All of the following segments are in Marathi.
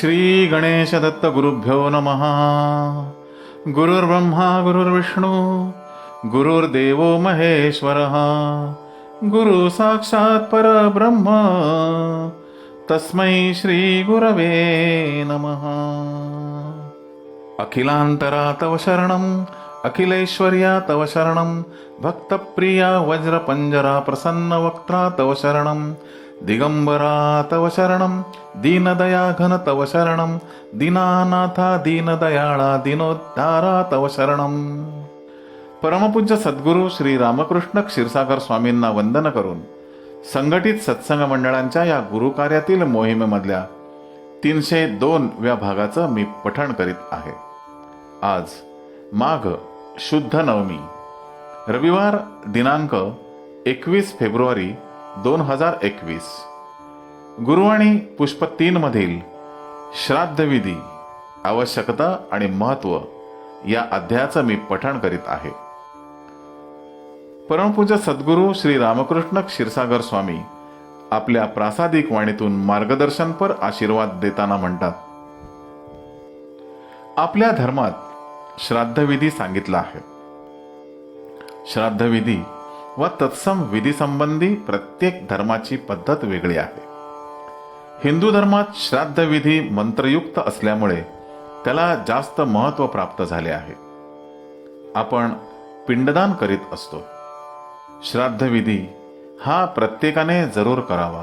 श्री गणेश दत्त गुरुभ्यो नमः। गुरुर्ब्रह्मा गुरुर्विष्णू गुरुर्देवो महेश्वरः। गुरु साक्षात् परब्रह्म तस्मै श्री गुरवे नमः। अखिलांतरा तव शरणम् अखिलेश्वर्या तव शरणं भक्तप्रिया वज्रपञ्जरा प्रसन्नवक्त्रा तव शरणं दिगंबरा तव शरणं दीनदया घन तव शरणं दीनानाथा दीनदयाळा दिनोद्धारा तव शरणं. परमपूज्य सद्गुरू श्री रामकृष्ण क्षीरसागर स्वामींना वंदन करून संघटित सत्संग मंडळांच्या या गुरुकार्यातील मोहिमेमधल्या तीनशे दोन व्या भागाचं मी पठण करीत आहे. आज माघ शुद्ध नवमी. रविवार दिनांक एकवीस फेब्रुवारी दोन हजार एकवीस. गुरुवाणी पुष्प तीन मधील श्राद्धविधी आवश्यकता आणि महत्त्व या अध्यायाचं मी पठण करीत आहे. परमपूज्य सद्गुरू श्री रामकृष्ण क्षीरसागर स्वामी आपल्या प्रासादिक वाणीतून मार्गदर्शनपर आशीर्वाद देताना म्हणतात आपल्या धर्मात श्राद्धविधी सांगितला आहे. श्राद्धविधी व तत्सम विधीसंबंधी प्रत्येक धर्माची पद्धत वेगळी आहे. हिंदू धर्मात श्राद्धविधी मंत्रयुक्त असल्यामुळे त्याला जास्त महत्त्व प्राप्त झाले आहे. आपण पिंडदान करीत असतो. श्राद्धविधी हा प्रत्येकाने जरूर करावा.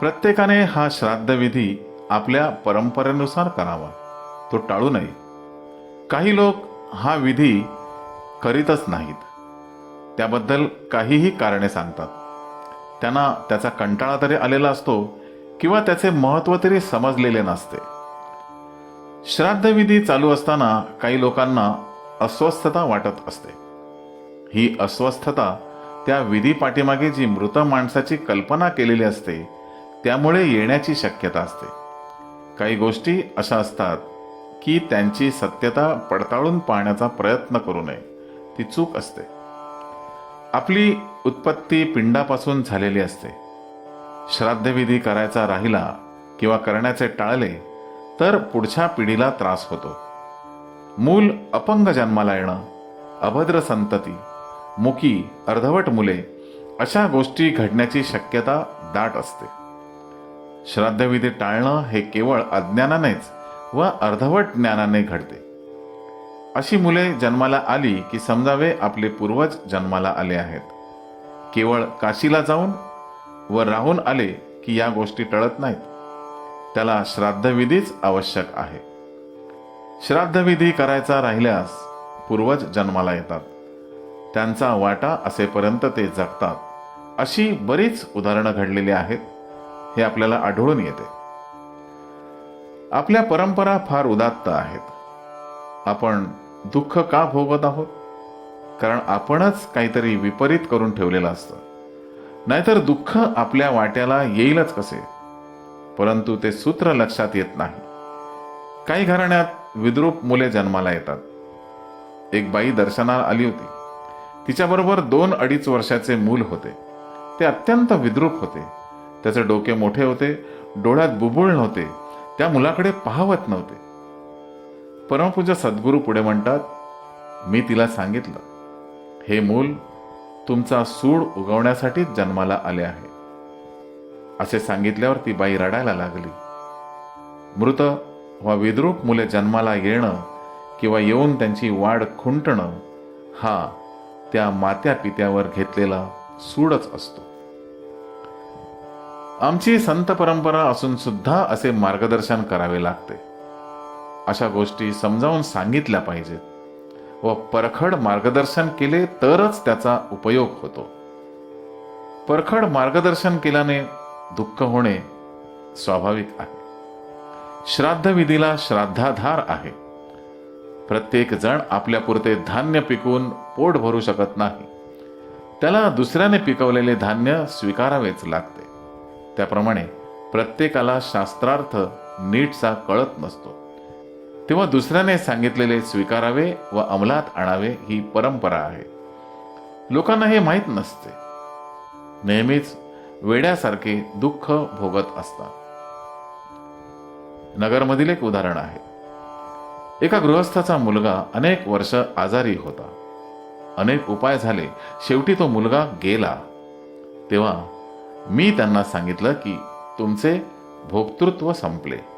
प्रत्येकाने हा श्राद्धविधी आपल्या परंपरेनुसार करावा. तो टाळू नये. काही लोक हा विधी करीतच नाहीत. त्याबद्दल काहीही कारणे सांगतात. त्यांना त्याचा कंटाळा तरी आलेला असतो किंवा त्याचे महत्त्व तरी समजलेले नसते. श्राद्धविधी चालू असताना काही लोकांना अस्वस्थता वाटत असते. ही अस्वस्थता त्या विधी पाठीमागे जी मृत माणसाची कल्पना केलेली असते त्यामुळे येण्याची शक्यता असते. काही गोष्टी अशा असतात की त्यांची सत्यता पडताळून पाहण्याचा प्रयत्न करू नये. ती चूक असते. आपली उत्पत्ती पिंडापासून झालेली असते. श्राद्धविधी करायचा राहिला किंवा करण्याचे टाळले तर पुढच्या पिढीला त्रास होतो. मूल अपंग जन्माला येणं अभद्र संतती मुकी अर्धवट मुले अशा गोष्टी घडण्याची शक्यता दाट असते. श्राद्धविधी टाळणं हे केवळ अज्ञानानेच व अर्धवट ज्ञानाने घडते. अशी मुले जन्माला आली की समजावे आपले पूर्वज जन्माला आले आहेत. केवळ काशीला जाऊन व राहून आले की या गोष्टी टळत नाहीत. त्याला श्राद्धविधीच आवश्यक आहे. श्राद्धविधी करायचा राहिल्यास पूर्वज जन्माला येतात. त्यांचा वाटा असेपर्यंत ते जगतात. अशी बरीच उदाहरणं घडलेली आहेत. हे आपल्याला आढळून येते. आपल्या परंपरा फार उदात्त आहेत. आपण दुःख का भोगत आहोत? कारण आपणच काहीतरी विपरीत करून ठेवलेलं असतं. नाहीतर दुःख आपल्या वाट्याला येईलच कसे? परंतु ते सूत्र लक्षात येत नाही. काही घराण्यात विद्रूप मुले जन्माला येतात. एक बाई दर्शनाला आली होती. तिच्याबरोबर दोन अडीच वर्षाचे मूल होते. ते अत्यंत विद्रूप होते. त्याचे डोके मोठे होते डोळ्यात बुबुळ नव्हते त्या मुलाकडे पाहवत नव्हते. परमपूज्य सद्गुरू पुढे म्हणतात मी तिला सांगितलं हे मूल तुमचा सूड उगवण्यासाठीच जन्माला आले आहे. असे सांगितल्यावर ती बाई रडायला लागली. मृत वा विद्रूप मुले जन्माला येणं किंवा येऊन त्यांची वाढ खुंटणं हा त्या मात्या पित्यावर घेतलेला सूडच असतो. आमची संत परंपरा असून सुद्धा असे मार्गदर्शन करावे लागते. अशा गोष्टी समजावून सांगितल्या पाहिजेत व परखड मार्गदर्शन केले तरच त्याचा उपयोग होतो. परखड मार्गदर्शन केल्याने दुःख होणे स्वाभाविक आहे. श्राद्धविधीला श्राद्धाधार आहे. प्रत्येक जण आपल्यापुरते धान्य पिकवून पोट भरू शकत नाही. त्याला दुसऱ्याने पिकवलेले धान्य स्वीकारावेच लागते. त्याप्रमाणे प्रत्येकाला शास्त्रार्थ नीटचा कळत नसतो. तेव्हा दुसऱ्याने सांगितलेले स्वीकारावे व अंमलात आणावे ही परंपरा आहे. लोकांना हे माहीत नसते. नेहमीच वेड्यासारखे दुःख भोगत असतात. नगरमधील एक उदाहरण आहे. एका गृहस्थाचा मुलगा अनेक वर्ष आजारी होता. अनेक उपाय झाले. शेवटी तो मुलगा गेला. तेव्हा मी त्यांना सांगितलं की तुमचे भोक्तृत्व संपले.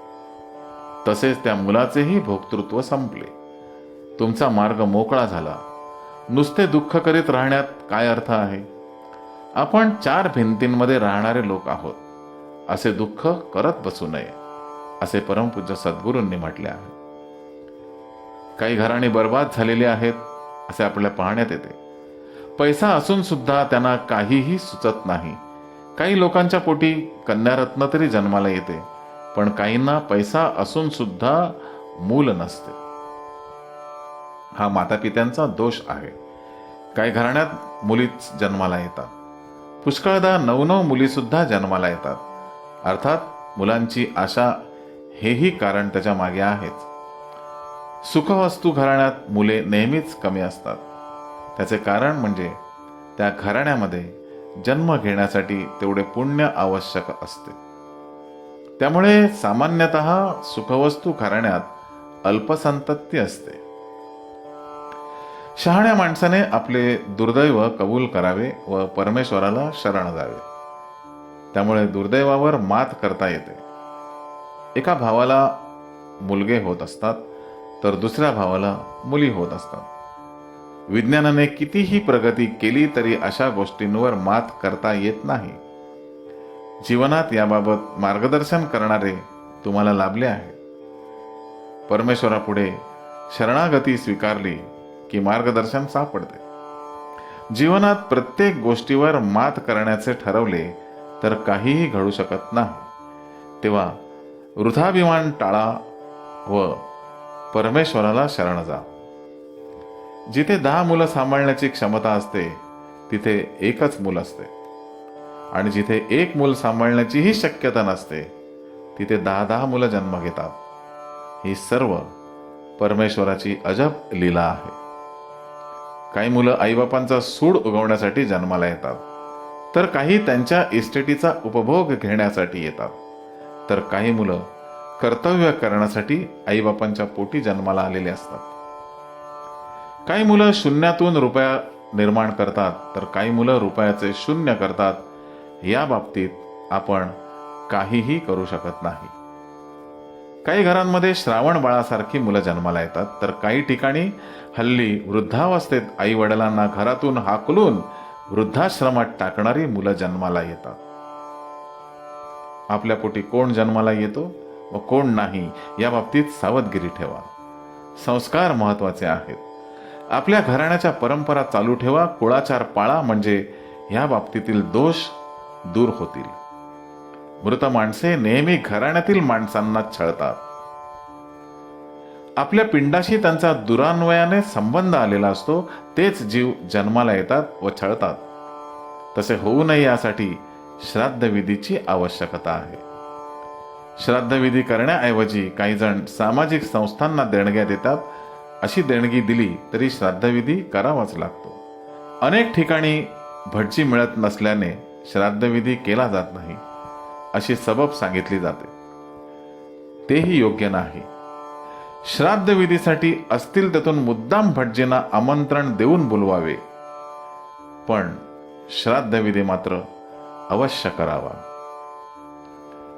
तसेच त्या मुलाचेही भोक्तृत्व संपले. तुमचा मार्ग मोकळा झाला. नुसते दुःख करीत राहण्यात काय अर्थ आहे? आपण चार भिंतींमध्ये राहणारे लोक आहोत. असे दुःख करत बसू नये असे परमपूज्य सद्गुरूंनी म्हटले आहे. काही घराणी बर्बाद झालेली आहेत असे आपल्याला पाहण्यात येते. पैसा असून सुद्धा त्यांना काहीही सुचत नाही. काही लोकांच्या पोटी कन्यारत्न तरी जन्माला येते. पण काहींना पैसा असून सुद्धा मूल नसते. हा मातापित्यांचा दोष आहे. काही घराण्यात मुलीच जन्माला येतात. पुष्कळदा नऊ नऊ मुली सुद्धा जन्माला येतात. अर्थात मुलांची आशा हेही कारण त्याच्यामागे आहेच. सुखवस्तू घराण्यात मुले नेहमीच कमी असतात. त्याचे कारण म्हणजे त्या घराण्यामध्ये जन्म घेण्यासाठी तेवढे पुण्य आवश्यक असते. त्यामुळे सामान्यतः सुखवस्तू खाण्यात अल्पसंतती असते. शहाण्या माणसाने आपले दुर्दैव कबूल करावे व परमेश्वराला शरण जावे त्यामुळे दुर्दैवावर मात करता येते. एका भावाला मुलगे होत असतात तर दुसऱ्या भावाला मुली होत असतात. विज्ञानाने कितीही प्रगती केली तरी अशा गोष्टींवर मात करता येत नाही. जीवनात याबाबत मार्गदर्शन करणारे तुम्हाला लाभले आहे. परमेश्वरापुढे शरणागती स्वीकारली की मार्गदर्शन सापडते. जीवनात प्रत्येक गोष्टीवर मात करण्याचे ठरवले तर काहीही घडू शकत नाही. तेव्हा वृथाभिमान टाळा व परमेश्वराला शरण जा. जिथे दहा मुलं सांभाळण्याची क्षमता असते तिथे एकच मूल असते. आणि जिथे एक मूल सांभाळण्याचीही शक्यता नसते तिथे दहा दहा मुलं जन्म घेतात. ही सर्व परमेश्वराची अजब लीला आहे. काही मुलं आईबापांचा सूड उगवण्यासाठी जन्माला येतात तर काही त्यांच्या इस्टेटीचा उपभोग घेण्यासाठी येतात तर काही मुलं कर्तव्य करण्यासाठी आईबापांच्या पोटी जन्माला आलेले असतात. काही मुलं शून्यातून रुपया निर्माण करतात तर काही मुलं रुपयाचे शून्य करतात या बाबतीत आपण काहीही करू शकत नाही. काही घरांमध्ये श्रावण बाळासारखी मुलं जन्माला येतात तर काही ठिकाणी हल्ली वृद्धावस्थेत आई वडिलांना घरातून हाकलून वृद्धाश्रमात टाकणारी मुलं जन्माला येतात. आपल्या पोटी कोण जन्माला येतो व कोण नाही या बाबतीत सावधगिरी ठेवा. संस्कार महत्त्वाचे आहेत. आपल्या घराण्याच्या परंपरा चालू ठेवा कुळाचार पाळा म्हणजे या बाबतीतील दोष दूर होतील. मृत माणसे नेहमी घराण्यातील माणसांना छळतात. आपल्या पिंडाशी त्यांचा दुरान्वयाने संबंध आलेला असतो तेच जीव जन्माला येतात व छळतात. तसे होऊ नये यासाठी श्राद्धविधीची आवश्यकता आहे. श्राद्धविधी करण्याऐवजी काही जण सामाजिक संस्थांना देणग्या देतात अशी देणगी दिली तरी श्राद्धविधी करावाच लागतो. अनेक ठिकाणी भटजी मिळत नसल्याने श्राद्धविधी केला जात नाही अशी सबब सांगितली जाते. तेही योग्य नाही. श्राद्धविधीसाठी असतील त्यातून मुद्दाम भटजींना आमंत्रण देऊन बोलवावे. पण श्राद्धविधी मात्र अवश्य करावा.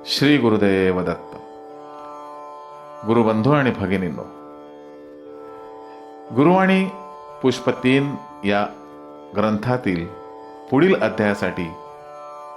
श्री गुरुदेव दत्त. गुरुबंधू आणि भगिनींनो गुरुवाणी पुष्प तीन या ग्रंथातील पुढील अध्यायासाठी